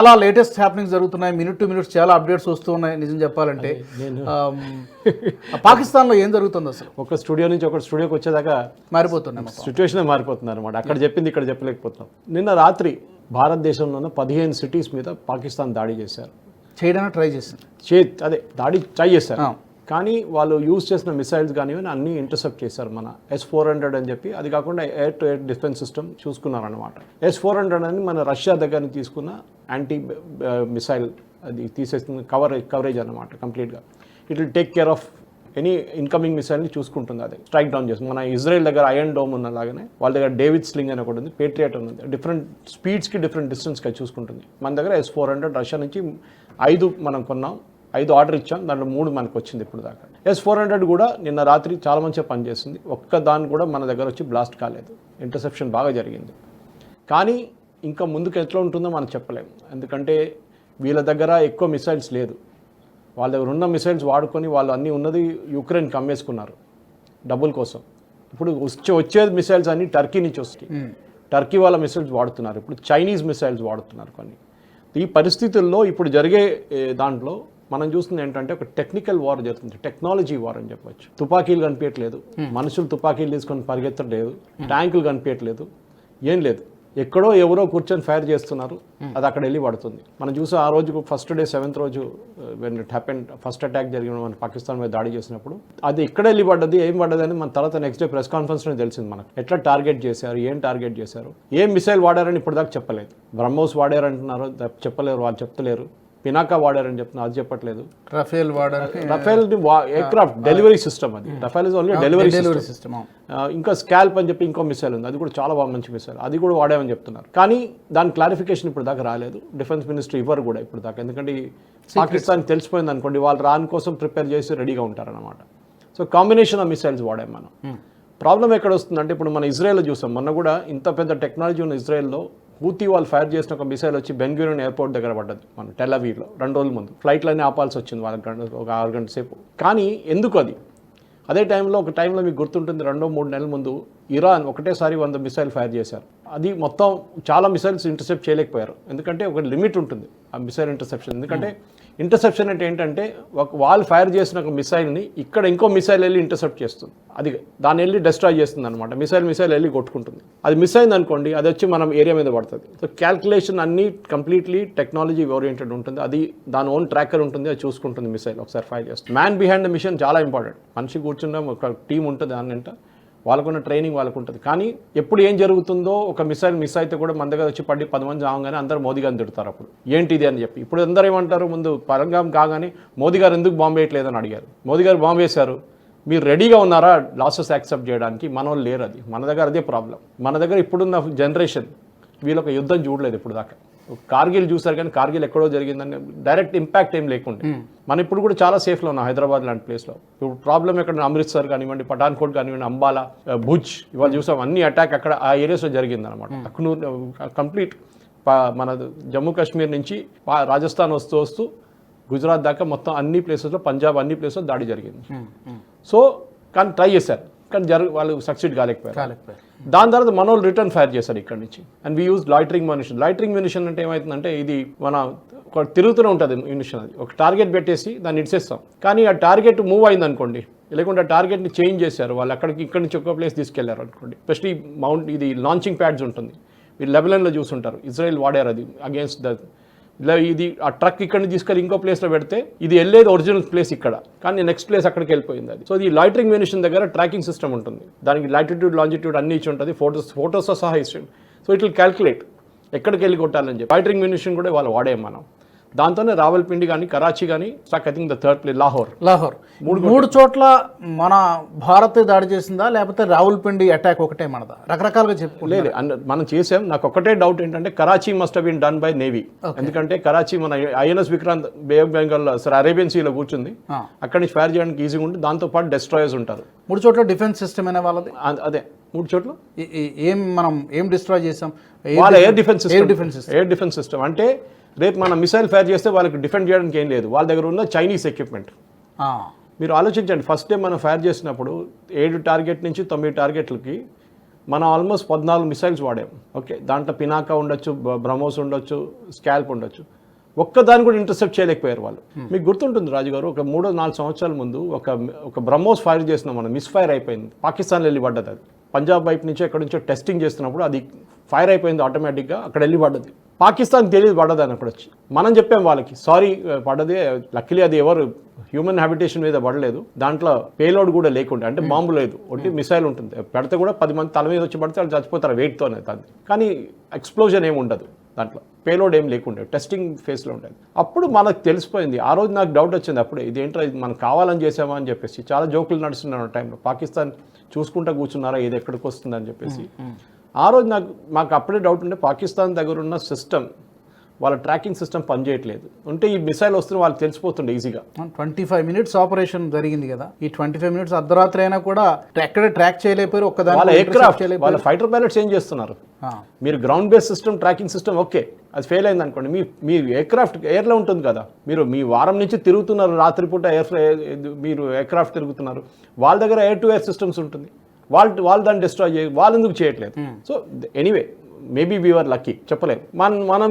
చాలా latest happenings జరుగుతున్నాయి. Minute to minutes చాలా అప్డేట్స్ వస్తూ ఉన్నాయి నిజం చెప్పాలంటే. ఆమ్, పాకిస్తాన్లో ఏం జరుగుతుంది అసలు? ఒక స్టూడియో నుంచి ఒక స్టూడియోకి వచ్చేదాకా మారిపోతున్నాయి మొత్తం. సిచ్యువేషన్ మారిపోతుంది అనమాట అక్కడ చెప్పింది ఇక్కడ చెప్పలేకపోతున్నాం. నిన్న రాత్రి భారతదేశంలోనే పదిహేను సిటీస్ మీద పాకిస్తాన్ దాడి చేశారు. చేయడానికి ట్రై చేసింది. చే అదే దాడి ట్రై చేశారు. కానీ వాళ్ళు యూజ్ చేసిన మిసైల్స్ కానీ అన్నీ ఇంటర్సెప్ట్ చేశారు మన ఎస్ ఫోర్ హండ్రెడ్ అని చెప్పి. అది కాకుండా air to air defence system చూసుకున్నారనమాట S four hundred అని మన రష్యా దగ్గర నుంచి తీసుకున్న యాంటీ మిసైల్ uh, అది తీసేస్తుంది కవర్ కవరేజ్ అనమాట కంప్లీట్గా it will take care of any incoming మిసైల్ని చూసుకుంటుంది అది. స్ట్రైక్ డౌన్ చేసి మన ఇజ్రాయెల్ దగ్గర అయన్ డోమ్ ఉన్న లాగానే వాళ్ళ దగ్గర డేవిడ్ స్లింగ్ అని ఒకటి ఉంది పేట్రియట్ ఉంది. డిఫరెంట్ స్పీడ్స్కి డిఫరెంట్ డిస్టెన్స్కి చూసుకుంటుంది. మన దగ్గర ఎస్ ఫోర్ హండ్రెడ్ రష్యా నుంచి ఐదు మనం కొన్నాం. ఐదు ఆర్డర్ ఇచ్చాం. దాంట్లో మూడు మనకు వచ్చింది ఇప్పుడు దాకా. ఎస్ ఫోర్ హండ్రెడ్ కూడా నిన్న రాత్రి చాలా మంచిగా పనిచేస్తుంది ఒక్క దాని కూడా మన దగ్గర వచ్చి బ్లాస్ట్ కాలేదు. ఇంటర్సెప్షన్ బాగా జరిగింది. కానీ ఇంకా ముందుకు ఎట్లా ఉంటుందో మనం చెప్పలేము ఎందుకంటే వీళ్ళ దగ్గర ఎక్కువ మిసైల్స్ లేదు. వాళ్ళ దగ్గర ఉన్న మిసైల్స్ వాడుకొని వాళ్ళు అన్నీ ఉన్నది యుక్రెయిన్కి అమ్మేసుకున్నారు. డబ్బుల కోసం. ఇప్పుడు వచ్చే వచ్చేది మిసైల్స్ అన్ని టర్కీ నుంచి వస్తాయి. టర్కీ వాళ్ళ మిసైల్స్ వాడుతున్నారు. ఇప్పుడు చైనీస్ మిసైల్స్ వాడుతున్నారు కొన్ని. ఈ పరిస్థితుల్లో ఇప్పుడు జరిగే దాంట్లో మనం చూస్తుంది ఏంటంటే ఒక టెక్నికల్ వార్ జరుగుతుంది. టెక్నాలజీ వార్ అని చెప్పొచ్చు. తుపాకీలు కనిపించట్లేదు మనుషులు తుపాకీలు తీసుకొని పరిగెత్తట్లేదు. ట్యాంకులు కనిపించట్లేదు ఏం లేదు. ఎక్కడో ఎవరో కూర్చొని ఫైర్ చేస్తున్నారు. అది అక్కడ వెళ్ళి పడుతుంది. మనం చూసి ఆ రోజు ఫస్ట్ డే సెవెంత్ రోజు when it happen first attack జరిగిన మన పాకిస్తాన్ మీద దాడి చేసినప్పుడు అది ఎక్కడ వెళ్ళి పడ్డది ఏం పడ్డది అని మన తర్వాత నెక్స్ట్ డే ప్రెస్ కాన్ఫరెన్స్లో తెలిసింది మనకు. ఎట్లా టార్గెట్ చేశారు ఏం టార్గెట్ చేశారు ఏం మిసైల్ వాడారని ఇప్పుడు దాకా చెప్పలేదు. బ్రహ్మోస్ వాడారంటున్నారు చెప్పలేరు వాళ్ళు చెప్తలేరు. పినాకా వాడారని చెప్తున్నారు అది చెప్పట్లేదు. రఫేల్ వాడడానికి రఫేల్ ఎయిర్క్రాఫ్ట్ డెలివరీ సిస్టమ్ అది. Rafale is only delivery delivery system ఇంకా స్కాల్ప్ అని చెప్పి ఇంకో మిసైల్ ఉంది అది కూడా చాలా బాగా మంచి మిసైల్ అది కూడా వాడామని చెప్తున్నారు. కానీ దాని క్లారిఫికేషన్ ఇప్పుడు దాకా రాలేదు. డిఫెన్స్ మినిస్ట్రీ ఇవ్వరు కూడా ఇప్పుడు దాకా. ఎందుకంటే పాకిస్తాన్ తెలిసిపోయింది అనుకోండి వాళ్ళు రాని కోసం ప్రిపేర్ చేసి రెడీగా ఉంటారన్నమాట. సో కాంబినేషన్ ఆఫ్ మిసైల్స్ వాడాం మనం. ప్రాబ్లం ఎక్కడ వస్తుందంటే ఇప్పుడు మన ఇజ్రాయెల్లో చూసాం. మొన్న కూడా ఇంత పెద్ద టెక్నాలజీ ఉన్న ఇజ్రాయెల్లో హూతీ వాళ్ళు ఫైర్ చేసిన ఒక మిసైల్ వచ్చి బెంగళూరు ఎయిర్పోర్ట్ దగ్గర పడ్డది మన టెలవీలో రెండు రోజుల ముందు. ఫ్లైట్లన్నీ ఆపాల్సి వచ్చింది వాళ్ళకి ఒక ఆరు గంటల సేపు. కానీ ఎందుకు అది? అదే టైంలో ఒక టైంలో మీకు గుర్తుంటుంది రెండో మూడు నెలల ముందు ఇరాన్ ఒకటేసారి వంద మిసైల్ ఫైర్ చేశారు. అది మొత్తం చాలా మిసైల్స్ ఇంటర్సెప్ట్ చేయలేకపోయారు. ఎందుకంటే ఒక లిమిట్ ఉంటుంది ఆ మిసైల్ ఇంటర్సెప్షన్ ఎందుకంటే hmm. ఇంటర్సెప్షన్ అంటే ఏంటంటే ఒక వాళ్ళు ఫైర్ చేసిన ఒక మిసైల్ని ఇక్కడ ఇంకో మిసైల్ వెళ్ళి ఇంటర్సెప్ట్ చేస్తుంది. అది దాన్ని వెళ్ళి డిస్ట్రాయ్ చేస్తుంది అనమాట మిసైల్ మిసైల్ వెళ్ళి కొట్టుకుంటుంది. అది మిస్ అయింది అనుకోండి అది వచ్చి మనం ఏరియా మీద పడుతుంది. సో క్యాల్కులేషన్ అన్ని కంప్లీట్లీ టెక్నాలజీ ఓరియంటెడ్ ఉంటుంది. అది దాని ఓన్ ట్రాకర్ ఉంటుంది అది చూసుకుంటుంది మిసైల్ ఒకసారి ఫైర్ చేస్తుంది. మ్యాన్ బిహైండ్ ద మిషన్ చాలా ఇంపార్టెంట్ మనిషి కూర్చున్న ఒక టీం ఉంటుంది దాని వాళ్ళకున్న ట్రైనింగ్ వాళ్ళకు ఉంటుంది కానీ ఎప్పుడు ఏం జరుగుతుందో ఒక మిసైల్ మిస్ అయితే కూడా మన దగ్గర వచ్చి పడి పది మంది రాగానే అందరూ మోదీ గారిని తిడతారు అప్పుడు. ఏంటి ఇది అని చెప్పి. ఇప్పుడు అందరూ ఏమంటారు ముందు పరంగం కాగానే మోదీ గారు ఎందుకు బాంబు వేయట్లేదని అడిగారు. మోదీ గారు బాంబు వేశారు. మీరు రెడీగా ఉన్నారా? లాసెస్ యాక్సెప్ట్ చేయడానికి మన లేరు అది మన దగ్గర అదే ప్రాబ్లం. మన దగ్గర ఇప్పుడున్న జనరేషన్ వీళ్ళొక యుద్ధం చూడలేదు ఇప్పుడు దాకా. కార్గిల్ చూసారు కానీ కార్గిల్ ఎక్కడో జరిగిందని డైరెక్ట్ ఇంపాక్ట్ ఏం లేకుండా. మనం ఇప్పుడు కూడా చాలా సేఫ్లో ఉన్నాం హైదరాబాద్ లాంటి ప్లేస్లో ఇప్పుడు ప్రాబ్లం ఎక్కడ అమృత్సర్ కానివ్వండి పఠాన్కోట్ కానివ్వండి అంబాలా భుజ్ ఇవాళ చూసాం అన్ని అటాక్ అక్కడ ఆ ఏరియాస్లో జరిగింది అనమాట అక్నూర్ కంప్లీట్ మన జమ్మూ కాశ్మీర్ నుంచి రాజస్థాన్ వస్తూ వస్తూ గుజరాత్ దాకా మొత్తం అన్ని ప్లేసెస్లో పంజాబ్ అన్ని ప్లేసెస్లో దాడి జరిగింది. సో కానీ ట్రై చేశారు. కానీ జరు వాళ్ళు సక్సీడ్ కాలేకపోయారు. కాలేకపోయారు. దాని తర్వాత మనోళ్ళు రిటర్న్ ఫైర్ చేశారు ఇక్కడ నుంచి. And we use loitering munition loitering munition అంటే ఏమవుతుందంటే ఇది మన ఒక తిరుగుతూనే ఉంటుంది మ్యూనిషన్ అది. ఒక టార్గెట్ పెట్టేసి దాన్ని ఇడిసేస్తాం కానీ ఆ టార్గెట్ మూవ్ అయింది అనుకోండి లేకుంటే ఆ టార్గెట్ని చేంజ్ చేశారు. వాళ్ళు అక్కడికి ఇక్కడి నుంచి ఒక ప్లేస్ తీసుకెళ్ళారు అనుకోండి. ఎస్పెషలీ మౌంట్ ఇది లాంచింగ్ ప్యాడ్స్ ఉంటుంది. మీరు లెబనన్లో చూసుంటారు. ఇజ్రాయెల్ వాడారు అది అగేన్స్ట్ ద ఇలా ఇది ఆ ట్రక్ ఇక్కడ నుంచి తీసుకెళ్ళి ఇంకో ప్లేస్లో పెడితే ఇది వెళ్ళేది ఒరిజినల్ ప్లేస్ ఇక్కడ. కానీ నెక్స్ట్ ప్లేస్ అక్కడికి వెళ్ళిపోయింది అది. సో ఈ లాయిటరింగ్ వెనిషన్ దగ్గర ట్రాకింగ్ సిస్టమ్ ఉంటుంది. దానికి లాటిట్యూడ్ లాంజిట్యూడ్ అన్ని ఇచ్చి ఉంటుంది. ఫోటోస్ ఫోటోస్తో సహా ఇచ్చి. సో ఇట్ విల్ క్యాల్కులేట్ ఎక్కడికి వెళ్ళి కొట్టాలని చెప్పి. లాయిటరింగ్ మ్యూనిషన్ కూడా వాళ్ళు వాడే మనం. దాంతోనే రావల్పిండి కానీ కరాచీ కానీ stock I think the third place Lahore Lahore. మూడు చోట్ల మన భారత్ దాడి చేసిందా లేకపోతే రావుల్పిండి అటాక్ ఒకటే మనదా? రకరకాలుగా చెప్పుకుంటే లేదు మనం చేసాం. నాకు ఒకటే డౌట్ ఏంటంటే Karachi must been done by navy ఎందుకంటే కరాచీ మన INS Vikrant bay of Bengal సరే అరేబియన్ సీలో కూర్చుంది. అక్కడి నుంచి ఫైర్ చేయడానికి ఈజీగా ఉంటుంది దాంతో పాటు డెస్ట్రాయర్స్ ఉంటారు. మూడు చోట్ల డిఫెన్స్ సిస్టమ్ అనే వాళ్ళది? అదే. మూడు చోట్ల? ఏం మనం ఏం డిస్ట్రాయ్ చేసాం వాళ్ళ air defence air system defence air defence system అంటే రేపు మనం మిసైల్ ఫైర్ చేస్తే వాళ్ళకి డిఫెండ్ చేయడానికి ఏం లేదు. వాళ్ళ దగ్గర ఉన్న చైనీస్ ఎక్విప్మెంట్ మీరు ఆలోచించండి. ఫస్ట్ డే మనం ఫైర్ చేసినప్పుడు ఏడు టార్గెట్ నుంచి తొమ్మిది టార్గెట్లకి మనం ఆల్మోస్ట్ పద్నాలుగు మిసైల్స్ వాడాం. ఓకే దాంట్లో పినాకా ఉండొచ్చు బ్రహ్మోస్ ఉండొచ్చు స్కాల్ప్ ఉండొచ్చు. ఒక్కదాన్ని కూడా ఇంటర్సెప్ట్ చేయలేకపోయారు వాళ్ళు. మీకు గుర్తుంటుంది రాజు గారు ఒక మూడో నాలుగు సంవత్సరాల ముందు ఒక ఒక బ్రహ్మోస్ ఫైర్ చేసినాం మనం. మిస్ ఫైర్ అయిపోయింది. పాకిస్తాన్ వెళ్ళి పడ్డది అది. పంజాబ్ వైపు నుంచి ఎక్కడి నుంచో టెస్టింగ్ చేస్తున్నప్పుడు అది ఫైర్ అయిపోయింది ఆటోమేటిక్గా అక్కడ వెళ్ళి పడ్డది. పాకిస్తాన్ తెలియదు పడ్డది అని అక్కడ వచ్చి మనం చెప్పాం వాళ్ళకి సారీ పడ్డది. లక్కీలీ అది ఎవరు హ్యూమన్ హ్యాబిటేషన్ మీద పడలేదు. దాంట్లో పేలోడ్ కూడా లేకుండా అంటే బాంబు లేదు. ఒకటి మిసైల్ ఉంటుంది. పెడితే కూడా పది మంది తల మీద వచ్చి పడితే వాళ్ళు చచ్చిపోతారు వెయిట్తోనే దాన్ని కానీ ఎక్స్ప్లోజన్ ఏమి ఉండదు దాంట్లో. పేలోడ్ ఏం లేకుండే టెస్టింగ్ ఫేస్లో ఉండేది అప్పుడు మనకు తెలిసిపోయింది ఆ రోజు నాకు డౌట్ వచ్చింది అప్పుడే ఇదేంటో ఇది మనం కావాలని చేసామా అని చెప్పేసి చాలా జోకులు నడుస్తున్నాను టైంలో పాకిస్తాన్ చూసుకుంటా కూర్చున్నారా ఇది ఎక్కడికి వస్తుందని చెప్పేసి. ఆ రోజు నాకు మాకు అప్పుడే డౌట్ ఉండే పాకిస్తాన్ దగ్గర ఉన్న సిస్టమ్ వాళ్ళ ట్రాకింగ్ సిస్టమ్ పనిచేయట్లేదు. ఉంటే ఈ మిసైల్ వస్తున్న వాళ్ళకి తెలిసిపోతుండే ఈజీగా. ట్వంటీ ఫైవ్ మినిట్స్ ఆపరేషన్ జరిగింది కదా. ఈ ట్వంటీ ఫైవ్ మినిట్స్ అర్ధరాత్రి అయినా కూడా ఎక్కడ ట్రాక్ చేయలేకపోయారు వాళ్ళ ఒక్కదాని ఎయిర్క్రాఫ్ట్ వాళ్ళ ఫైటర్ పైలట్స్ ఏం చేస్తున్నారు? మీరు ground base system tracking system okay అది ఫెయిల్ అయింది అనుకోండి. మీ మీ ఎయిర్క్రాఫ్ట్ ఎయిర్లో ఉంటుంది కదా. మీరు మీ వారం నుంచి తిరుగుతున్నారు రాత్రిపూట ఎయిర్ మీరు ఎయిర్క్రాఫ్ట్ తిరుగుతున్నారు. వాళ్ళ దగ్గర ఎయిర్ టు ఎయిర్ సిస్టమ్స్ ఉంటుంది. వాళ్ళు వాళ్ళు దాన్ని డిస్ట్రాయ్ చేయ వాళ్ళు ఎందుకు చేయట్లేదు? So anyway maybe we're lucky చెప్పలేము మనం మనం